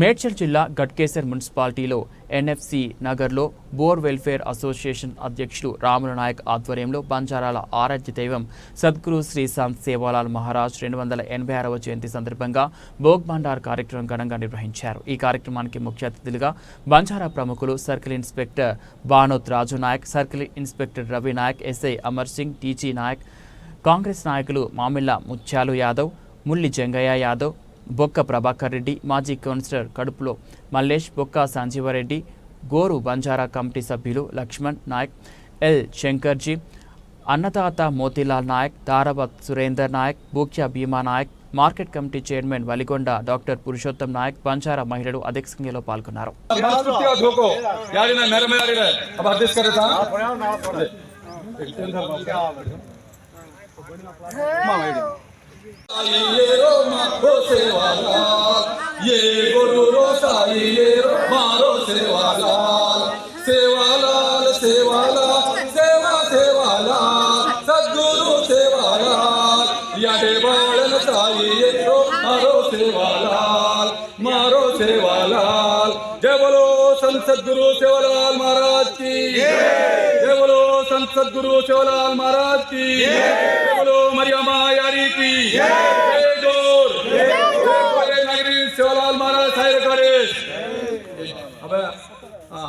మేడ్చల్ జిల్లా గట్కేసర్ మున్సిపాలిటీలో ఎన్ఎఫ్సి నగర్లో బోర్ వెల్ఫేర్ అసోసియేషన్ అధ్యక్షులు రాముల నాయక్ ఆధ్వర్యంలో బంజారాల ఆరాధ్య దైవం సద్గురు శ్రీ సేవాలాల్ మహారాజ్ రెండు వందల ఎనభై ఆరవ జయంతి సందర్భంగా భోగ్ భండార్ కార్యక్రమం ఘనంగా నిర్వహించారు. ఈ కార్యక్రమానికి ముఖ్య అతిథులుగా బంజారా ప్రముఖులు circle inspector Banoth Raju Naik circle inspector Ravi Naik SI Amar Singh TG Naik Congress నాయకులు మామిళ్ళ ముత్యాలు యాదవ్ ముల్లి జంగయ్య యాదవ్ బొక్క ప్రభాకర్ రెడ్డి మాజీ కౌన్సిలర్ కడుపులో మల్లేష్ బొక్క సంజీవరెడ్డి గోరు బంజారా కమిటీ సభ్యులు లక్ష్మణ్ నాయక్ ఎల్ శంకర్జీ అన్నదాత Motilal Naik Dharavath Surender Naik Bhukya Bhima Naik market committee chairman Valigonda doctor Purushottam Naik Banjara మహిళలు అధ్యక్ష సంఖ్యలో పాల్గొన్నారు ये गुरु रोसाई, ये मारो सेवालाल सेवालाल सेवालाल सेवा सेवालाल सदगुरु सेवालाल याडे बाळन मारो सेवालाल मारो सेवालाल संत सद्गुरु सेवालाल महाराज की। जय बोलो संत सद्गुरु सेवालाल महाराज की। जय बोलो मरियमा यारी की। जय ज़ोर। नगरी सेवालाल महाराज साहेब करे अब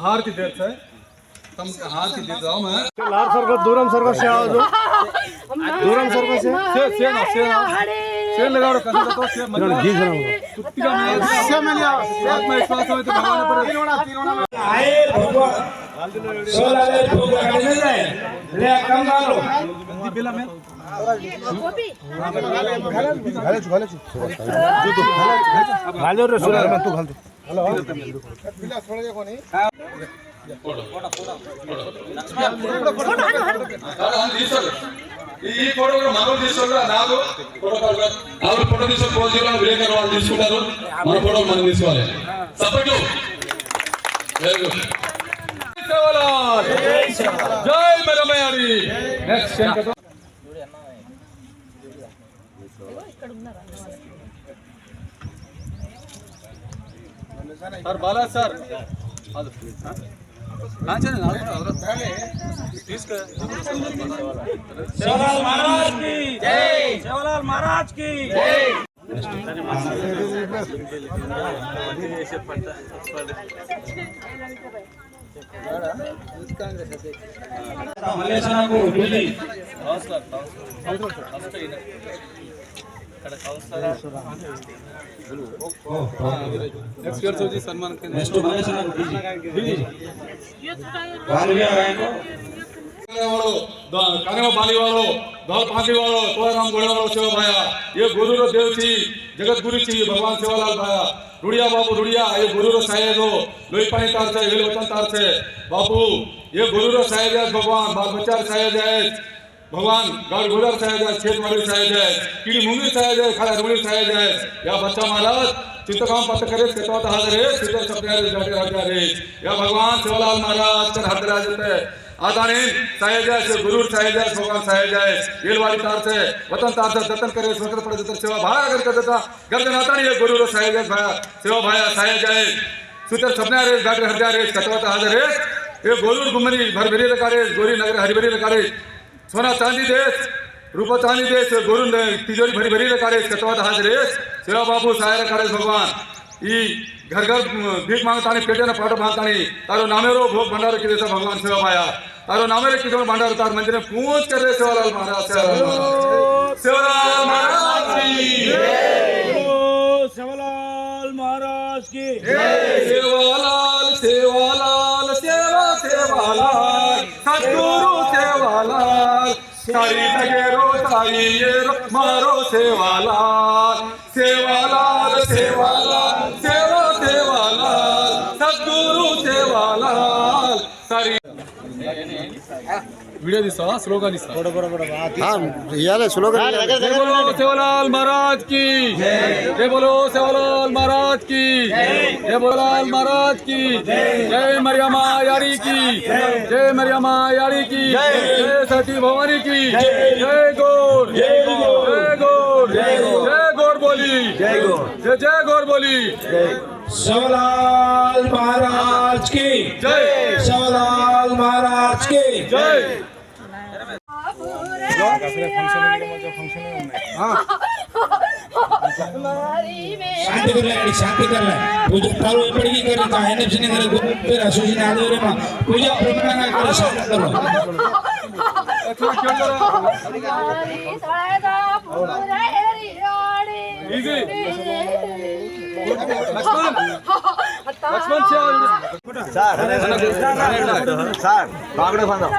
हार की देर से कम हार की देर जाओ मैं। लार सर्व दूरम सर्व से आवाज़ दूरम सर्व से। से से ना से ना से लगा रो कंधा तो से मत घी खराब कुत्ती का मैं से मैं आत्मा विश्वास है तो भगवान पर आहे भगवान सोलाले भोग काढले जाय ले कंगालो घालो रे सुरा तू घाल दे ఈ ఫోటో కూడా మనం తీసుకోగా నాలుగు ఫోటో ఆవిడ ఫోటో తీసుకొని పోజ్ చేయాలని విలేకరు వాళ్ళు తీసుకుంటారు. మన ఫోటో మనం తీసుకోవాలి. Support very good. జై మేరమయ్యారి నెక్స్ట్ సార్ బాలా సార్. తీసుకు सेवालाल महाराज की जय सेवालाल महाराज की जय మల్లేశ్వరకు ఢిల్లీ నెక్స్ట్ ఇయర్ કાંગરા બાલી વાળો દોલ ફાંકી વાળો તોયરામ ગોળે વાળો સેવા ભાયા એ ગુરુનો દેવ છે જગત ગુરુ છે ભગવાન સેવાલાલ ભાયા રૂડિયા બાપુ રૂડિયા એ ગુરુનો સાહેબો લોહી પાણી તાર છે. વેલ વતન તાર છે બાપુ એ ગુરુનો સાહેબ સાહેબ भगवान ભગવાન ગઢગોદર થાય જાય છેદમળી થાય જાય કીડી મુંગી થાય જાય ખાડા ડુંગળી થાય જાય યા બચ્ચા મહારાજ चित्रकाम पत्र करे चित्रवत हाजरे चित्र सपनारे जाते हाजरे या भगवान शिवलाल महाराज चर हरदराज ते आदरणीय साहे जाय से गुरु साहे जाय सोगा साहे येल वाली तार से वतन तार से जतन करे, स्वतंत्र पड़े जतन सेवा भाई अगर कर देता गर्दन आता नहीं है गुरु रो साहे जाय भाई सेवा भाया साहे जाय सुतर सपने आ सपनारे जाते हरदराज चित्रवत हाजरे ये गोलूर गुमरी भरभरी लकारे गोरी नगर हरिभरी लकारे सोना चांदी देश रूप चांदी देश गुरु तिजोरी भरी भरी रखा देश कटवा दहा देश शिवा बाबू साहेब रखा देश भगवान। ई घर घर भीख माँगता नहीं पेटे ना फाटो माँगता नहीं तारो नामे भोग भंडार की देता भगवान शिवा पाया। तारो नामे रे भंडार, तार मंदिर में पूछ कर देश वाला महाराज महाराज। की साई सगेरो साई मारो सेवाला सेवाला सेवाला सेवा सेवाला शेवाला सेवाला सारी వీడియో తీస్తావా స్లోగాన్ ఇస్తావా స్లోగాన్ సేవలాల్ మహారాజ్ కి జై బోలో సేవలాల్ మహారాజ్ కి జై బోలాల్ మహారాజ్ కి జై మరియమ్మ యారీ కి జై మరియమ్మ యారీ కి జై సతీ భవానీ की जय गौर जय गौर जय गौर बोली जय गौर जय गौर बोली सवलाल महाराज की जय सवलाल महाराज की जय शांति कर ले शांति कर ले पूजा तारो पड़गी कर ता एनएफसी ने करे फिर एसोसिएशन आदो रे मां पूजा प्रमाण ना करे शांति कर लो इजी సార్ సార్ పాగడ బంధం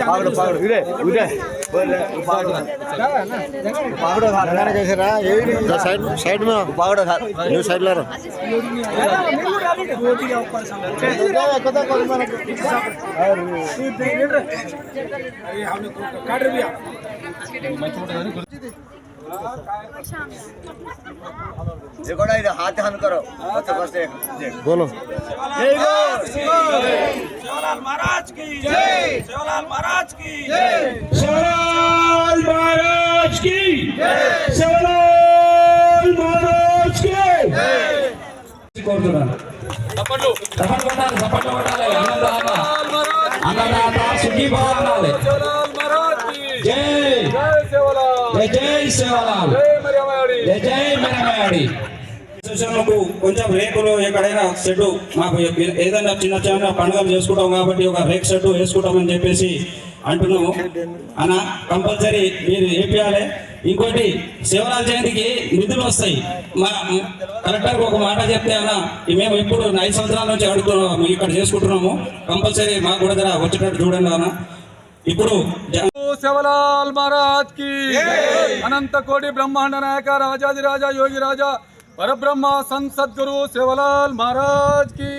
పాగడ పాగడ ఇదే ఇదే పాగడ పాగడ కేసరా సైడ్ సైడ్ మే పాగడ న్యూ సైడ్లో కాటర్ যে হাত হান করো বলো महाराज की शिवलाल महाराज की शिवलाल महाराज की शिवलाल महाराज की कोर्टला सपटलो सपट बटाले सपट बटाले अन्नदाता अन्नदाता सुखी भाव बटाले జై జై శివలాల్ జై మరియమాడి జై జై మెరమయాడి అసోసియేషన్లకు కొంచెం రేకులు ఎక్కడైనా షెడ్ మాకు ఏదైనా చిన్న చిన్న పండుగలు చేసుకుంటాం కాబట్టి ఒక రేక్ షెడ్ వేసుకుంటామని చెప్పేసి అంటున్నాము. అన్న కంపల్సరీ మీరు వేపియాలి ఇంకోటి శివరాల జయంతికి నిధులు వస్తాయి. మా కలెక్టర్కి ఒక మాట చెప్తే అన్న మేము ఇప్పుడు ఐదు సంవత్సరాల నుంచి అడుగుతున్నాము ఇక్కడ చేసుకుంటున్నాము. కంపల్సరీ మాకు కూడా వచ్చేటట్టు చూడండి అన్న. ఇప్పుడు జ- శివలాల్ మహారాజ్కి అనంత కోటి బ్రహ్మాండ నాయక రాజాది రాజా యోగి రాజా పరబ్రహ్మ సంత్ సద్గురు శివలాల్ మహారాజ్కి.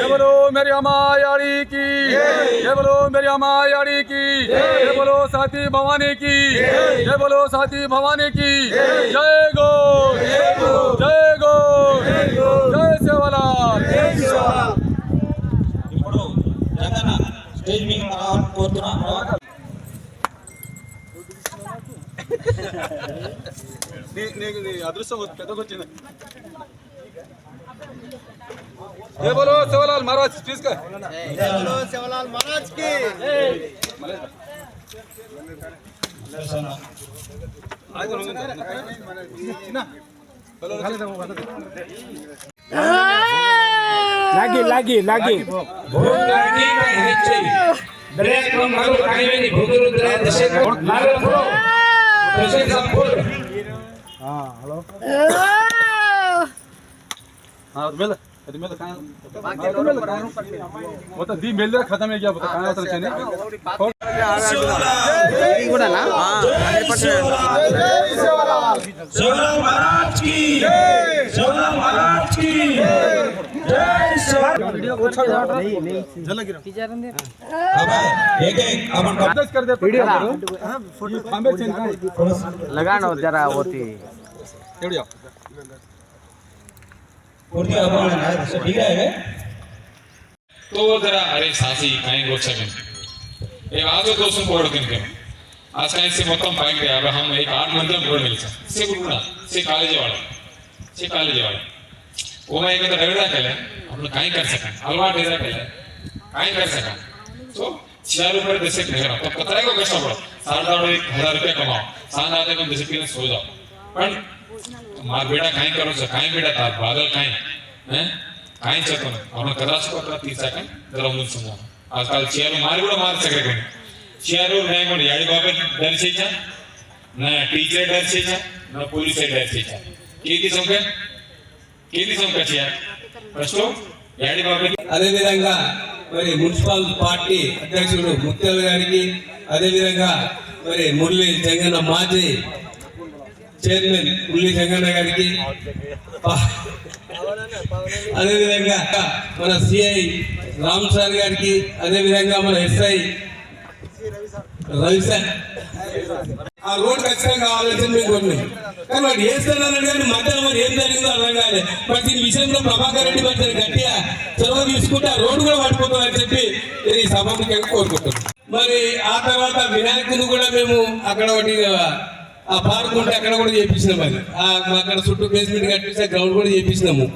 ఎవరో మేరీ అమ్మాయాడి కి. ఎవరో మేరీ అమ్మాయాడి కి. ఎవరో సాతి భవానీ కి. ఎవరో సాతి భవానీ కి. జై గో జై గో జై Streaming on Kotra Rock. నీకు నీకు నీ అదృష్టం పెద్దకొచ్చింది ఏ బోలో శివలాల్ మహారాజ్ తీసుకా శివలాల్ మహారాజ్ కి చిన్న લાગી લાગી લાગી ભોગ લાગી કઈ છે દરેક નો મારો કાયમી ભોગરો દરેક દશે મારો પ્રો દશે સંપૂર્ણ हाँ तो मिल तो मिल कहाँ तो मिल कहाँ वो तो दी मिल रहा खत्म है क्या बता कहाँ तो चने शिवराम महाराज की शिवराम महाराज की जय शिवराम एक एक अपन का अभ्यास कर दे वीडियो खंबे चिंता लगाना जरा होती वीडियो पूर्ति अपन ठीक है तो जरा अरे सासी काही गोष्ट हे आजो కోసం పోవడం తింటాం ఆ సైన్స్ మొత్తం పైకి అవి హమ్ एक आठ मंदिर बोल मिल से गुरुना से कॉलेज वाला से ಕೋಮಾ ಏಕಂದ್ರೆ ರಗಡಕಲ್ಲ ಅವನು ಕಾಯಿ ಕರ್ಸಕ कहीं कर ಕಾಯಿ ಕರ್ಸಕ ಸೊ छियानवे रुपये बेसिक नहीं रहा तो पता है को कैसा पड़ा साठ हज़ार एक हज़ार रुपया कमाओ सात आते एक बेसिक के सो जाओ पर मार बेटा कहीं करो से कहीं बेटा तार बादल कहीं हैं कहीं से तुम और कदाचित को अपना तीस सेकंड दरों में समझा आजकल छियारो मार बुड़ा मार सके कोई छियारो नहीं कोई यारी बाबे डर से ना टीचर डर से ना पुलिस डर से जा की की అదే విధంగా అదేవిధంగా మరి మున్సిపల్ పార్టీ అధ్యక్షుడు ముత్యాల గారికి అదేవిధంగా మరి మురళి జంగన్న మాజీ చైర్మన్ మురళి జంగన్న గారికి పా- అదేవిధంగా మన సిఐ రామ్ సార్ గారికి అదేవిధంగా మన ఎస్ఐ రవి సార్ ఆ రోడ్ ఖచ్చితంగా కావాలని మీకు కొన్ని కానీ వాడు వేస్తున్నాడు కానీ మరి ఏం జరిగిందో అర్థం కాలే. మరి దీని విషయంలో ప్రభాకర్ రెడ్డి మరి గట్టిగా చొరవ తీసుకుంటే ఆ రోడ్డు కూడా పడిపోతుందని చెప్పి నేను ఈ సభాముఖంగా కోరుకుంటున్నాను. మరి ఆ తర్వాత వినాయకుని కూడా మేము అక్కడ ఒకటి ఆ పార్క్ ఉంటే అక్కడ కూడా చేపించినాం అది అక్కడ చుట్టూ బేస్మెంట్ కట్టిస్తే గ్రౌండ్ కూడా చేపించినాము.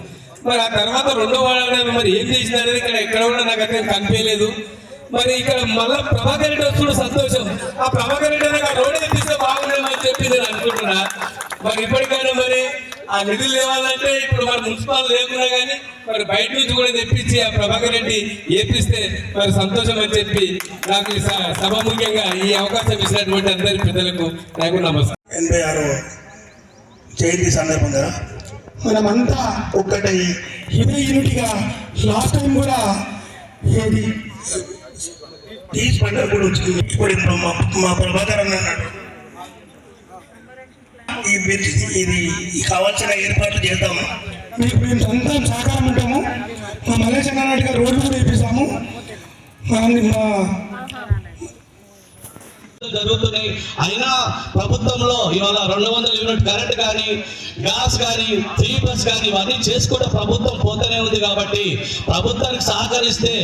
మరి ఆ తర్వాత రెండో వాళ్ళ మరి ఏం చేసినారని ఇక్కడ ఎక్కడ కూడా నాకు అయితే కనిపించలేదు. మరి ఇక్కడ మళ్ళా ప్రభాకర్ రెడ్డి వస్తున్న సంతోషం. ఆ ప్రభాకర్ రెడ్డి నాకు ఆ రోడ్డు తెప్పిస్తే బాగుండేమని చెప్పి నేను అనుకుంటున్నా. మరి ఇప్పటికైనా మరి ఆ నిధులు లేవాలంటే ఇప్పుడు మరి మున్సిపాల్ లేకున్నా కానీ మరి బయట నుంచి కూడా తెప్పించి ఆ ప్రభాకర్ రెడ్డి ఏపిస్తే మరి సంతోషం అని చెప్పి నాకు సభ ముఖ్యంగా ఈ అవకాశం ఇచ్చినటువంటి అందరి పెద్దలకు నాకు నమస్కారం. ఎనభై ఆరో జయంతి సందర్భంగా మనమంతా ఒక్కటై ఇదే యూనిట్గా లాస్ట్ టైం కూడా ఏది తీసి పండుగ కూడా వచ్చింది. ఇప్పుడు ఇప్పుడు మా మా ప్రభాకర్ అన్నాడు. ఈ ఇది కావాల్సిన ఏర్పాట్లు చేద్దాము. మీకు మేము సొంతం సహకారం ఉంటాము. మా మల్లేష్ అన్నట్టుగా రోడ్లు కూడా వేపిస్తాము. మా జరుగుతున్నాయి. అయినా ప్రభుత్వంలో ఇవాళ రెండు వందల యూనిట్ కరెంట్ కానీ గ్యాస్ కానీ త్రీ బస్ కానీ ఇవన్నీ చేసుకుంటే ప్రభుత్వం పోతూనే ఉంది కాబట్టి ప్రభుత్వానికి సహకరిస్తే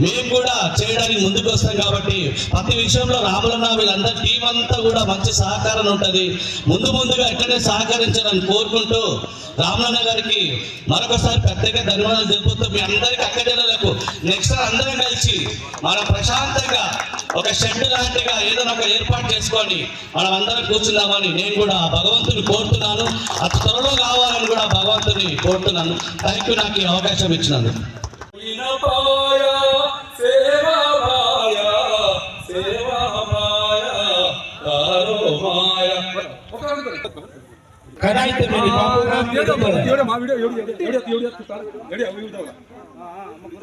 మేము కూడా చేయడానికి ముందుకు వస్తాం కాబట్టి ప్రతి విషయంలో రాములన్న వీళ్ళందరి టీం అంతా కూడా మంచి సహకారం ఉంటుంది. ముందు ముందుగా ఎక్కడే సహకరించాలని కోరుకుంటూ రామలన్న గారికి మరొకసారి ప్రత్యేక ధన్యవాదాలు తెలుపుతూ మీ అందరికి అక్కడలకు నెక్స్ట్ అందరం కలిసి మనం ప్రశాంతంగా ఒక షెడ్ లాంటిగా ఏదైనా ఒక ఏర్పాటు చేసుకొని మనం అందరం కూర్చుందామని నేను కూడా భగవంతుని కోరుతున్నాను అతి త్వరలో కావాలని కూడా భగవంతుని కోరుతున్నాను థ్యాంక్ యూ నాకు ఈ అవకాశం ఇచ్చినందుకు వినపాయ సేవా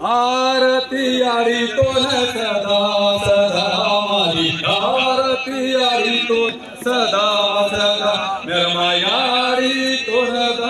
आरती आरी तो सदा सदा मारी. आरती आरी तो सदा सदा. निर्मयारी तो सदा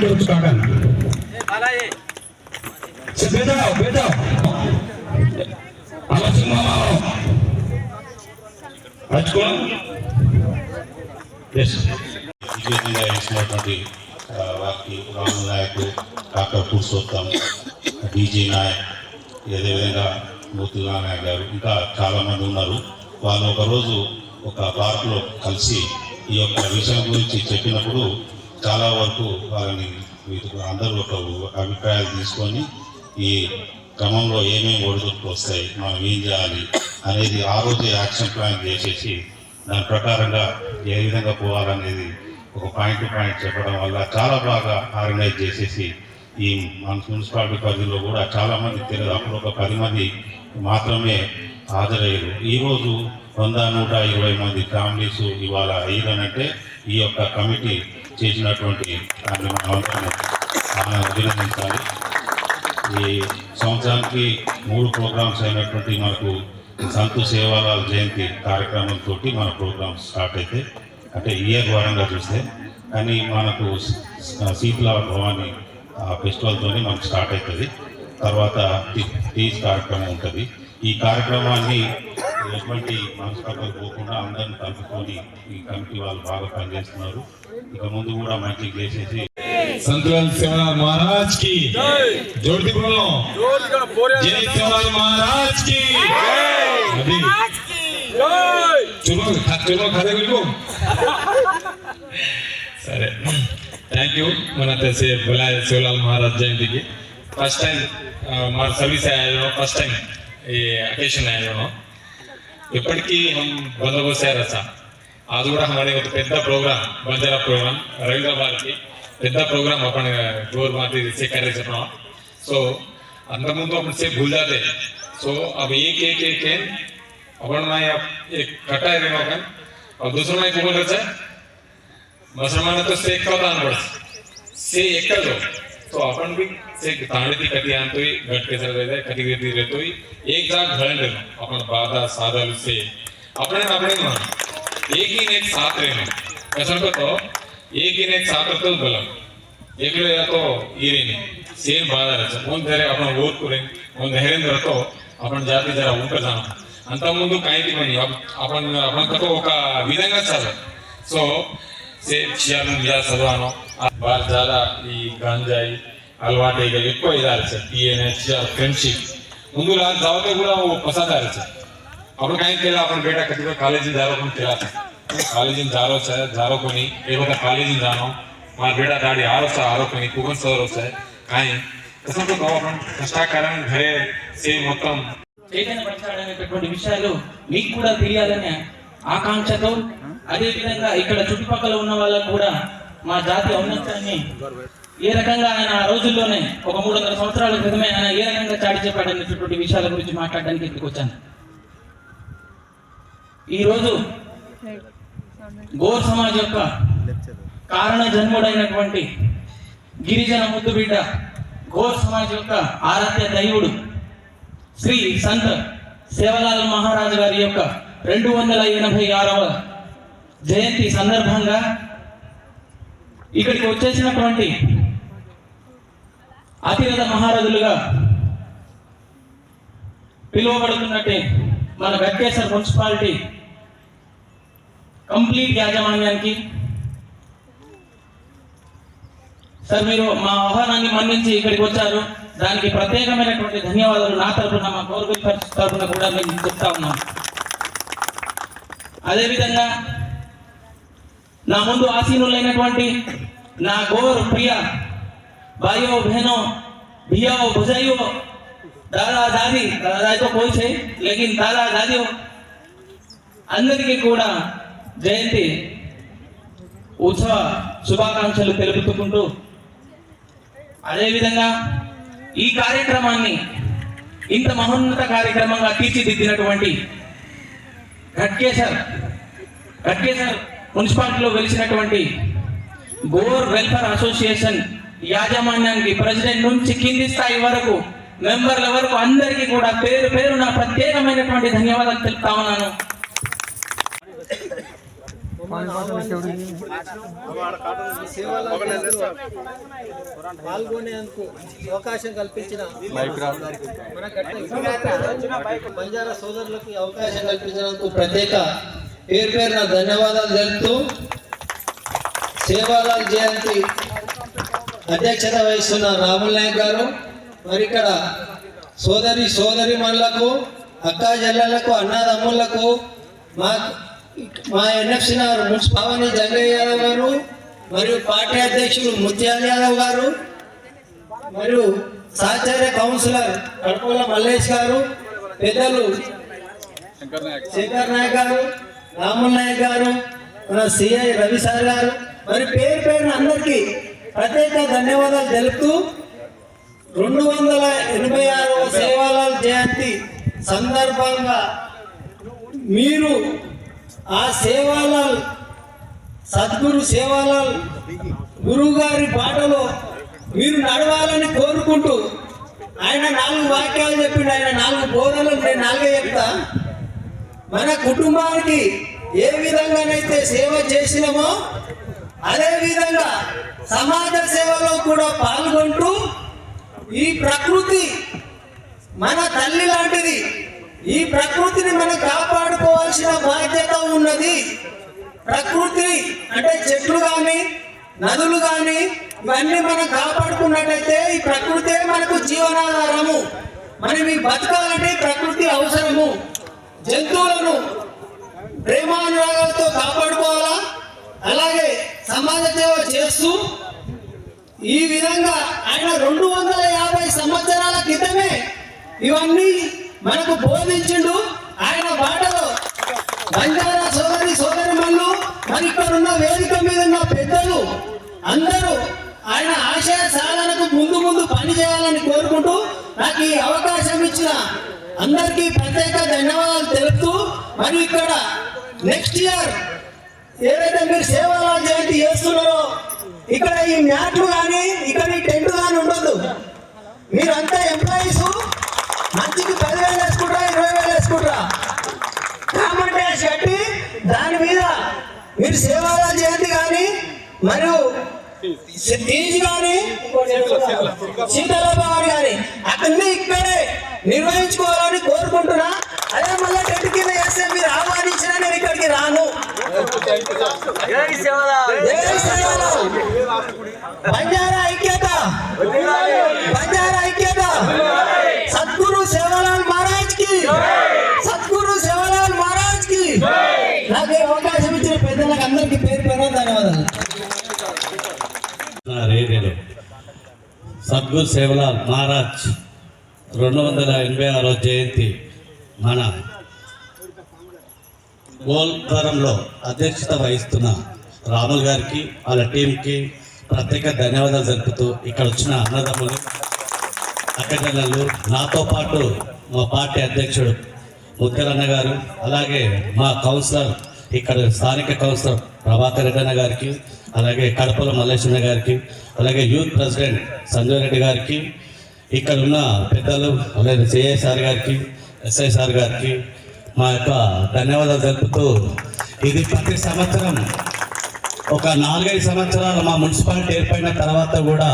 బండి ఇచ్చినటువంటి వారికి రాము నాయకు డాక్టర్ పురుషోత్తం బీజీ నాయక్ అదేవిధంగా మూతుగా నాయక్ గారు ఇంకా చాలామంది ఉన్నారు. వాళ్ళు ఒకరోజు ఒక పార్క్లో కలిసి ఈ యొక్క విషయం గురించి చెప్పినప్పుడు చాలా వరకు వాళ్ళని అందరూ ఒక అభిప్రాయాలు తీసుకొని ఈ క్రమంలో ఏమేమి ఒడిదుడుకులు వస్తాయి మనం ఏం చేయాలి అనేది ఆ రోజు యాక్షన్ ప్లాన్ చేసేసి దాని ప్రకారంగా ఏ విధంగా పోవాలనేది ఒక పాయింట్ టు పాయింట్ చెప్పడం వల్ల చాలా బాగా ఆర్గనైజ్ చేసేసి ఈ మన మున్సిపాలిటీ పరిధిలో కూడా చాలామంది తెలియదు అప్పుడు ఒక పది మంది మాత్రమే హాజరయ్యారు. ఈరోజు వంద నూట ఇరవై మంది ఫ్యామిలీస్ ఇవాళ అయ్యారనంటే ఈ యొక్క కమిటీ చేసినటువంటి చాలా అభినందించాలి. ఈ సంవత్సరానికి మూడు ప్రోగ్రామ్స్ అయినటువంటి మనకు సంతు సేవాలాల్ జయంతి కార్యక్రమంతో మన ప్రోగ్రామ్స్ స్టార్ట్ అయితే అంటే ఇయర్ వారంగా చూస్తే కానీ మనకు స- శీతల భవాని ఫెస్టివల్తోనే మనకు స్టార్ట్ అవుతుంది. తర్వాత టీ- టీజ్ కార్యక్రమం ఉంటుంది. ఈ కార్యక్రమాన్ని ఎటువంటి మనస్పర్ధలు పోకుండా అందరిని కలుపుకొని ఈ కమిటీ వాళ్ళు బాగా పనిచేస్తున్నారు ఇక ముందు కూడా మంచిగా చేసేసి संतलाल सेवालाल महाराज की जोरती बोलो जय सेवालाल महाराज की अभी चलो खा- चलो खाते बिल्कुल సరే థ్యాంక్ యూ మన తెసే బులాయ శివలాల్ మహారాజ్ జయంతికి ఫస్ట్ టైం हमारा सभी से आए हो फर्स्ट टाइम ये इपड़की हम बंदों से रचा आज కూడా हमारे एक పెద్ద ప్రోగ్రామ్ బంజారా ప్రోగ్రామ్ రవీంద్ర భారతి పెద్ద ప్రోగ్రామ్ अपन गोर माती से कर रहे थे सो अंदर मुंह अपन से भूल जाते सो अब एक एक एक एक अपन में एक कटा है रहना और दूसरा में बोल रहा है मुसलमान तो से एक का दान बढ़ से एक का दो तो अपन भी से तांडे की कटी आन तो ही घट के चल रहे थे कटी गिरती रहे तो ही एक जाग घड़न रहना अपन बाधा साधल से अपने न अपने मान एक ही ने एक साथ रहना ऐसा को तो एक ही ने एक साथ रहते बलम एक तो ये नहीं सेम बाधा रहता उन धैर्य अपना वोट करें उन धैर्य रहतो आपण జాతి జర ఉంటున్నాం అంతకుముందు కాయకి పని आपण आपण కథ ఒక విధంగా చదవ సో సే విషయాలను ఇలా చదవాను వారు చాలా ఈ గాంజాయి ಅಲ್ವಾಟ ಈಗ ಎಕ್ಕೋ ಇದಾರೆ sir friendship N H friendship ముందు చదివితే కూడా ప్రసాదాలు సార్ అప్పుడు కానీ తెలియదు అప్పుడు బయట ఖచ్చితంగా కాలేజీ దారకుని తెలియదు కాలేజీని జారో సార్ జారోకొని లేకపోతే కాలేజీని జాను. మా బిడ్డ దాడి ఆరోస్తా ఆరోకొని కుకన్ సార్ వస్తాయి కానీ ప్రస్తుతం గవర్నమెంట్ కష్టాకరం భరే సే మొత్తం. చైతన్య పరచాలనేటటువంటి విషయాలు మీకు కూడా తెలియాలనే ఆకాంక్షతో అదేవిధంగా ఇక్కడ చుట్టుపక్కల ఉన్న వాళ్ళకు కూడా మా జాతి ఔన్నత్యాన్ని ఏ రకంగా ఆయన ఆ రోజుల్లోనే ఒక మూడు వందల సంవత్సరాల క్రితమే ఆయన ఏ రకంగా చాటి చెప్పాడనేటటువంటి విషయాల గురించి మాట్లాడడానికి ఇక్కడికి వచ్చాను. ఈరోజు గోర్ సమాజ్ యొక్క కారణ జన్ముడైనటువంటి గిరిజన ముద్దు బిడ్డ గోర్ సమాజ్ యొక్క ఆరాధ్య దైవుడు శ్రీ సంత్ సేవలాల్ మహారాజు గారి యొక్క రెండు వందల ఎనభై ఆరవ జయంతి సందర్భంగా ఇక్కడికి వచ్చేసినటువంటి అతిరథ మహారథులుగా పిలువబడుతున్నట్టే మన గట్కేశ్వర్ మున్సిపాలిటీ కంప్లీట్ యాజమాన్యానికి. సార్ మీరు మా ఆహ్వానాన్ని మన్నించి ఇక్కడికి వచ్చారు. దానికి ప్రత్యేకమైనటువంటి ధన్యవాదాలు నా తరఫున మా గౌరవ తరఫున కూడా మేము చెప్తా ఉన్నాం అదేవిధంగా నా ముందు ఆసీనులైనటువంటి నా గోరు ప్రియ ભાઈઓ બહેનો ભૈયાઓ ભજાઈઓ దాదా దాది దాదాతో పోల్చే లేకిన్ దాదా దాది అందరికీ కూడా జయంతి ఉత్సవ శుభాకాంక్షలు తెలుపుతుకుంటూ అదేవిధంగా ఈ కార్యక్రమాన్ని ఇంత మహోన్నత కార్యక్రమంగా తీర్చిదిద్దినటువంటి ఘట్కేశ్వర్ ఘట్కేశ్వర్ మున్సిపాలిటీలో వెలిసినటువంటి గోర్ వెల్ఫేర్ అసోసియేషన్ యాజమాన్యానికి ప్రెసిడెంట్ నుంచి కింది స్థాయి వరకు మెంబర్ల వరకు అందరికీ కూడా పేరు పేరు నా ప్రత్యేకమైనటువంటి ధన్యవాదాలు తెలుపుతా ఉన్నాను. పాల్గొనేందుకు అవకాశం కల్పించిన బంజారా సోదరులకు అవకాశం కల్పించినందుకు ప్రత్యేక పేరు పేరున ధన్యవాదాలు తెలుపుతూ సేవాదాలు జయంతి అధ్యక్షత వహిస్తున్న రాముల్ నాయక్ గారు మరి ఇక్కడ సోదరి సోదరి మనులకు అక్క చెల్లెళ్ళకు అన్నదమ్ములకు మా మా ఎన్ఎఫ్సి మున్సిపావని జంగయ్య యాదవ్ గారు మరియు పార్టీ అధ్యక్షులు ముత్యాల యాదవ్ గారు మరియు సహచర్య కౌన్సిలర్ కడపల మల్లేష్ గారు పెద్దలు శంకర్ నాయక్ గారు రాముల్ నాయక్ గారు మన సిఐ రవి సార్ గారు మరి పేరు పేరున అందరికీ ప్రత్యేక ధన్యవాదాలు తెలుపుతూ రెండు వందల ఎనభై ఆరవ సేవాలాల్ జయంతి సందర్భంగా మీరు ఆ సేవాలాల్ సద్గురు సేవాలాల్ గురువు గారి బాటలో మీరు నడవాలని కోరుకుంటూ ఆయన నాలుగు వాక్యాలు చెప్పిండు ఆయన నాలుగు బోధనలు నేను నాలుగే చెప్తా. మన కుటుంబానికి ఏ విధంగానైతే సేవ చేసినామో అదే విధంగా సమాజ సేవలో కూడా పాల్గొంటూ ఈ ప్రకృతి మన తల్లి లాంటిది ఈ ప్రకృతిని మనం కాపాడుకోవాల్సిన బాధ్యత ఉన్నది. ప్రకృతి అంటే చెట్లు కానీ నదులు కానీ ఇవన్నీ మనం కాపాడుకున్నట్లయితే ఈ ప్రకృతే మనకు జీవనాధారము. మనం ఈ బతకాలంటే ప్రకృతి అవసరము. జంతువులను ప్రేమాను కాపాడుకోవాలా అలాగే సమాజ సేవ చేస్తూ ఈ విధంగా ఆయన రెండు వందల యాభై సంవత్సరాల క్రితమే ఇవన్నీ మనకు బోధించిండు. ఆయన బాటలో బంజారా సోదరి సోదరి మళ్ళు మరి ఇక్కడ ఉన్న వేదిక మీద ఉన్న పెద్దలు అందరూ ఆయన ఆశయ సాధనకు ముందు ముందు పని చేయాలని కోరుకుంటూ నాకు ఈ అవకాశం ఇచ్చిన అందరికీ ప్రత్యేక ధన్యవాదాలు తెలుపుతూ మరి ఇక్కడ నెక్స్ట్ ఇయర్ ఏదైతే మీరు సేవా జయంతి చేస్తున్నారో ఇక్కడ ఈ మ్యాట్లు కానీ ఇక్కడ ఈ టెంట్ కానీ ఉండదు. మీరంతా ఎంప్లాయీస్. మంచికి పదివేలు వేసుకుంటారా ఇరవై వేలు వేసుకుంటారా కాబట్టి ట్యాక్స్ దాని మీద మీరు సేవాలా జయంతి కానీ మరియు తీసి కానీ సీతారామ గారు కానీ అన్ని ఇక్కడే నిర్వహించుకోవాలని కోరుకుంటున్నా. అదే మళ్ళీ టెంట్ కింద వేస్తే మీరు ఆహ్వానించినా నేను ఇక్కడికి రాను. బంజారా ఐక్యత. బంజారా ఐక్యత. సద్గురు సేవలాల్ మహారాజ్కి సద్గురు సేవలాల్ మహారాజ్కి నాకు అవకాశం ఇచ్చిన పెద్దలకు అందరికీ పేరు పేరు ధన్యవాదాలు. రేడియోలో సద్గురు సేవలాల్ మహారాజ్ రెండు వందల ఎనభై ఆరో జయంతి. మన గోల్వరంలో అధ్యక్షత వహిస్తున్న రాములు గారికి వాళ్ళ టీంకి ప్రత్యేక ధన్యవాదాలు జరుపుతూ ఇక్కడ వచ్చిన అన్నదమ్ములు అక్కడలు నాతో పాటు మా పార్టీ అధ్యక్షుడు ముత్యాలన్న గారు అలాగే మా కౌన్సిలర్ ఇక్కడ స్థానిక కౌన్సిలర్ ప్రభాకర్ రెడ్డి అన్న గారికి అలాగే కడపల మల్లేశ్వర గారికి అలాగే యూత్ ప్రెసిడెంట్ సంజయ్ రెడ్డి గారికి ఇక్కడ ఉన్న పెద్దలు అలాగే సిఐ సార్ గారికి ఎస్ఐ సార్ గారికి మా యొక్క ధన్యవాదాలు తెలుపుతూ ఇది ప్రతి సంవత్సరం ఒక నాలుగైదు సంవత్సరాలు మా మున్సిపాలిటీ ఏర్పడిన తర్వాత కూడా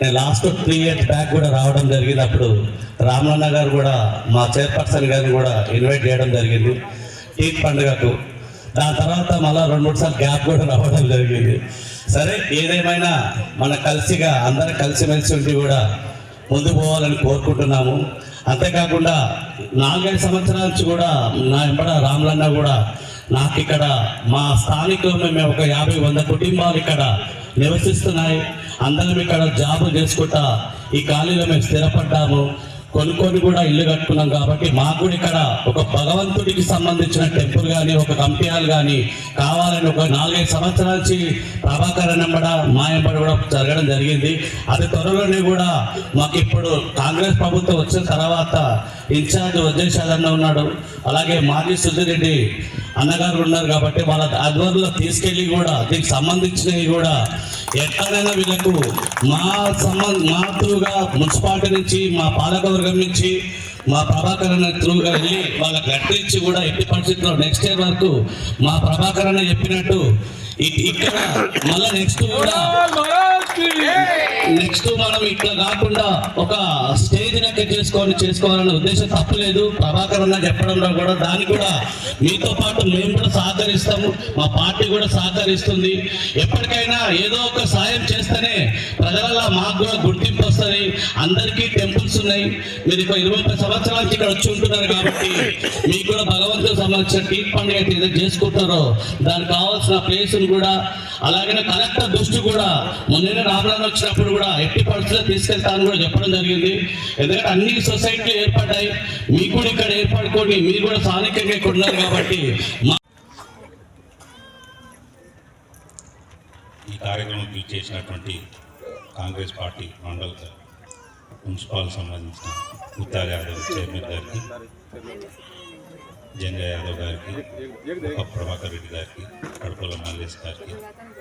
నేను లాస్ట్ త్రీ ఇయర్స్ బ్యాక్ కూడా రావడం జరిగింది. అప్పుడు రామలన్న గారు కూడా మా చైర్పర్సన్ గారిని కూడా ఇన్వైట్ చేయడం జరిగింది. ఈ పండుగకు. దాని తర్వాత మళ్ళీ రెండు మూడు సార్లు గ్యాప్ కూడా రావడం జరిగింది. సరే ఏదేమైనా మన కలిసిగా అందరం కలిసిమెలిసి ఉండి కూడా ముందు పోవాలని కోరుకుంటున్నాము. అంతేకాకుండా నాలుగైదు సంవత్సరాల నుంచి కూడా నా ఎంబడ రాములన్న కూడా నాకు ఇక్కడ మా స్థానికులు మేము ఒక యాభై వంద కుటుంబాలు ఇక్కడ నివసిస్తున్నాయి. అందరం ఇక్కడ జాబ్ చేసుకుంటా ఈ ఖాళీలో మేము స్థిరపడ్డాము. కొనుక్కొని కూడా ఇల్లు కట్టుకున్నాం కాబట్టి మాకు కూడా ఇక్కడ ఒక భగవంతుడికి సంబంధించిన టెంపుల్ కానీ ఒక కంపెనీలు కానీ కావాలని ఒక నాలుగైదు సంవత్సరాల నుంచి ప్రభాకర్ నెంబడ మా కూడా జరగడం జరిగింది. అది త్వరలోనే కూడా మాకు ఇప్పుడు కాంగ్రెస్ ప్రభుత్వం వచ్చిన తర్వాత ఇన్ఛార్జ్ వజ్రేశాదన్న ఉన్నాడు. అలాగే మాజీ సుధిరెడ్డి అన్నగారు ఉన్నారు కాబట్టి వాళ్ళ ఆధ్వర్యంలో తీసుకెళ్ళి కూడా దీనికి సంబంధించినవి కూడా ఎక్కడైనా వీళ్ళకు మా సంబంధ మాతృగా మున్సిపాలిటీ నుంచి మా పాలకవర్గం నుంచి మా ప్రభాకర్ అన్న త్రూగా వెళ్ళి వాళ్ళకి గట్టించి కూడా ఎట్టి పరిస్థితుల్లో నెక్స్ట్ ఇయర్ వరకు మా ప్రభాకర్ అన్న చెప్పినట్టు ఇక్కడ మళ్ళీ నెక్స్ట్ కూడా నెక్స్ట్ మనం ఇట్లా కాకుండా ఒక స్టేజ్ లెక్క చేసుకొని చేసుకోవాలనే ఉద్దేశం తప్పలేదు ప్రభాకర్ అన్న చెప్పడంలో కూడా దానికి కూడా మీతో పాటు మేము కూడా సహకరిస్తాము. మా పార్టీ కూడా సహకరిస్తుంది. ఎప్పటికైనా ఏదో ఒక సాయం చేస్తేనే ప్రజలలో మాకు కూడా గుర్తింపు వస్తుంది. అందరికీ టెంపుల్స్ ఉన్నాయి. మీరు ఒక ఇరవై ఒక్క సంవత్సరానికి ఇక్కడ వచ్చి ఉంటున్నారు కాబట్టి మీకు కూడా భగవంతుడు సంబంధించిన టీ పండుగ అయితే ఏదైతే చేసుకుంటారో దానికి కావాల్సిన ప్లేసులు కూడా అలాగే కలెక్టర్ దృష్టి కూడా మొన్ననే రామరాజు వచ్చినప్పుడు కూడా ఎట్టి పరిస్థితుల్లో తీసుకెళ్తానని కూడా చెప్పడం జరిగింది. ఎందుకంటే అన్ని సొసైటీలు ఏర్పడ్డాయి. మీకు కూడా ఇక్కడ ఏర్పడుకోండి మీరు కూడా స్థానికంగా ఇక్కడ ఉన్నారు కాబట్టి ఈ కార్యక్రమం చేసినటువంటి కాంగ్రెస్ పార్టీ మండల మున్సిపల్ సంబంధించిన ముత్తాల యాదవ్ చైర్మన్ గారికి జంగ యాదవ్ గారికి ఒక ప్రభాకర్ రెడ్డి గారికి కడుపుల మల్లేష్ గారికి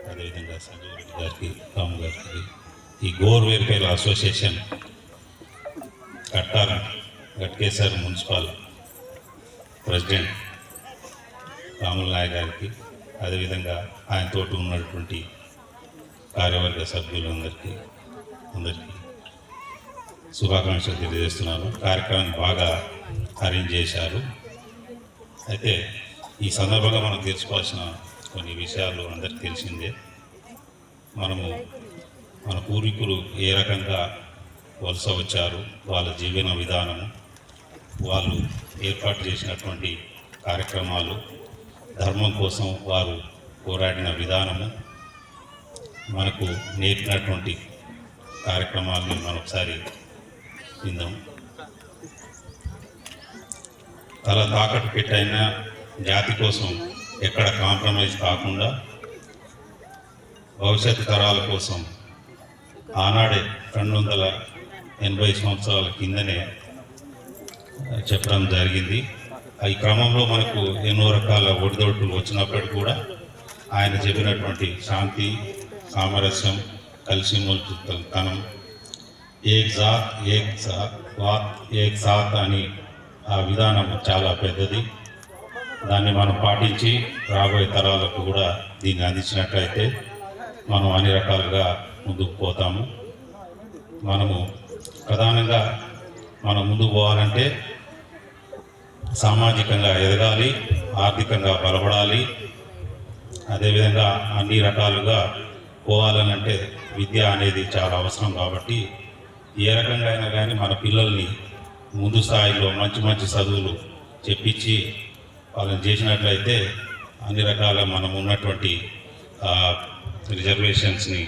అదేవిధంగా సంజీవ్ రెడ్డి గారికి రాము గారికి ఈ గోర్ వెల్ఫేర్ అసోసియేషన్ కట్టాల గట్కేశ్వర్ మున్సిపల్ ప్రెసిడెంట్ రాముల నాయక్ గారికి అదేవిధంగా ఆయనతోటి ఉన్నటువంటి కార్యవర్గ సభ్యులందరికీ అందరికీ శుభాకాంక్షలు తెలియజేస్తున్నాను. కార్యక్రమాన్ని బాగా అరేంజ్ చేశారు. అయితే ఈ సందర్భంగా మనం తెలుసుకోవాల్సిన కొన్ని విషయాలు అందరికీ తెలిసిందే. మనము మన పూర్వీకులు ఏ రకంగా వలస వచ్చారు వాళ్ళ జీవన విధానము వాళ్ళు ఏర్పాటు చేసినటువంటి కార్యక్రమాలు ధర్మం కోసం వారు పోరాడిన విధానము మనకు నేర్పినటువంటి కార్యక్రమాలను మనం ఒకసారి విందాం తల తాకట్టు పెట్టైన జాతి కోసం ఎక్కడ కాంప్రమైజ్ కాకుండా భవిష్యత్తు తరాల కోసం ఆనాడే రెండు వందల ఎనభై సంవత్సరాల కిందనే చెప్పడం జరిగింది. ఈ క్రమంలో మనకు ఎన్నో రకాల ఒడిదొడుకులు వచ్చినప్పటికీ కూడా ఆయన చెప్పినటువంటి శాంతి సామరస్యం కలిసి తనం ఏక్ జాత్ ఏక్ సాత్ వాత్ ఏక్ సాత్ అని ఆ విధానం చాలా పెద్దది. దాన్ని మనం పాటించి రాబోయే తరాలకు కూడా దీన్ని అందించినట్లయితే మనం అన్ని రకాలుగా ముందుకు పోతాము. మనము ప్రధానంగా మనం ముందుకు పోవాలంటే సామాజికంగా ఎదగాలి ఆర్థికంగా బలపడాలి. అదేవిధంగా అన్ని రకాలుగా పోవాలనంటే విద్య అనేది చాలా అవసరం కాబట్టి ఏ రకంగా అయినా కానీ మన పిల్లల్ని ముందు స్థాయిలో మంచి మంచి చదువులు చెప్పించి వాళ్ళని చేసినట్లయితే అన్ని రకాల మనం ఉన్నటువంటి రిజర్వేషన్స్ని